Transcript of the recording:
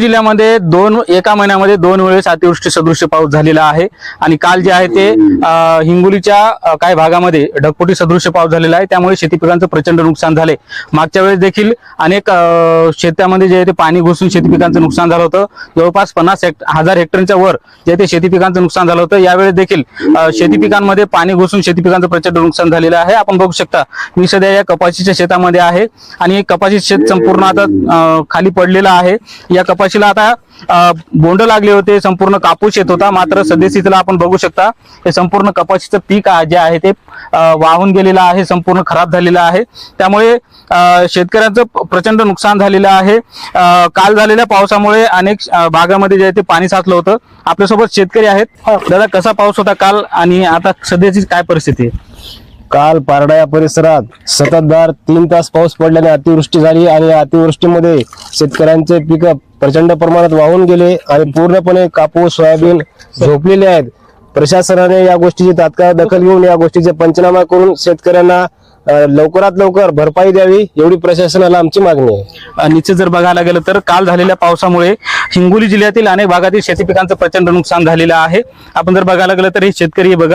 जिल्ह्यामध्ये दोन एका महिन्यामध्ये दोन वेळेस अतिवृष्टी सदृश्य पाऊस झालेला आहे. आणि काल जे आहे ते हिंगोलीच्या काही भागामध्ये ढगफुटी सदृश्य पाऊस झालेला आहे. त्यामुळे शेती पिकांचं प्रचंड नुकसान झाले. मागच्या वेळेस देखील अनेक शेतामध्ये जे आहे ते पाणी घुसून शेती पिकांचं नुकसान झालं होतं. जवळपास पन्नास हेक्ट हजार हेक्टरच्या वर जे ते शेती पिकांचं नुकसान झालं होतं. यावेळेस देखील शेती पिकांमध्ये पाणी घुसून शेती पिकांचं प्रचंड नुकसान झालेलं आहे. आपण बघू शकता मी सध्या या कपाशीच्या शेतामध्ये आहे. आणि कपाशी शेत संपूर्ण आता खाली पडलेलं आहे. या कपाशीला आता बोंड लागले होते संपूर्ण कापूस येत होता. मात्र सद्यस्थितीला आपण बघू शकता हे संपूर्ण कपाशीचं पीक जे आहे ते वाहून गेलेलं आहे संपूर्ण खराब झालेलं आहे. त्यामुळे शेतकऱ्यांचं प्रचंड नुकसान झालेलं आहे. काल झालेल्या पावसामुळे अनेक भागामध्ये जे आहे ते पाणी साचलं होतं. आपल्यासोबत शेतकरी आहेत. दादा कसा पाऊस होता काल आणि आता सध्याची काय परिस्थिती आहे? काल पारडा या परिसरात सततधार तीन तास पाऊस पडल्याने अतिवृष्टी झाली आणि अतिवृष्टीमध्ये शेतकऱ्यांचे पिकं प्रचंड प्रमाणात वाहून गेले आणि पूर्णपणे कापूस सोयाबीन झोपलेले आहेत. प्रशासनाने या गोष्टीची तात्काळ दखल घेऊन या गोष्टीचे पंचनामा करून शेतकऱ्यांना लवकरात लवकर भरपाई द्यावी एवढी प्रशासनाला आमची मागणी आहे. निश्चित जर बघायला गेलं तर काल झालेल्या पावसामुळे हिंगोली जिल्ह्यातील अनेक भागातील शेती पिकांचं प्रचंड नुकसान झालेलं आहे. आपण जर बघायला गेलं तर हे शेतकरी बघा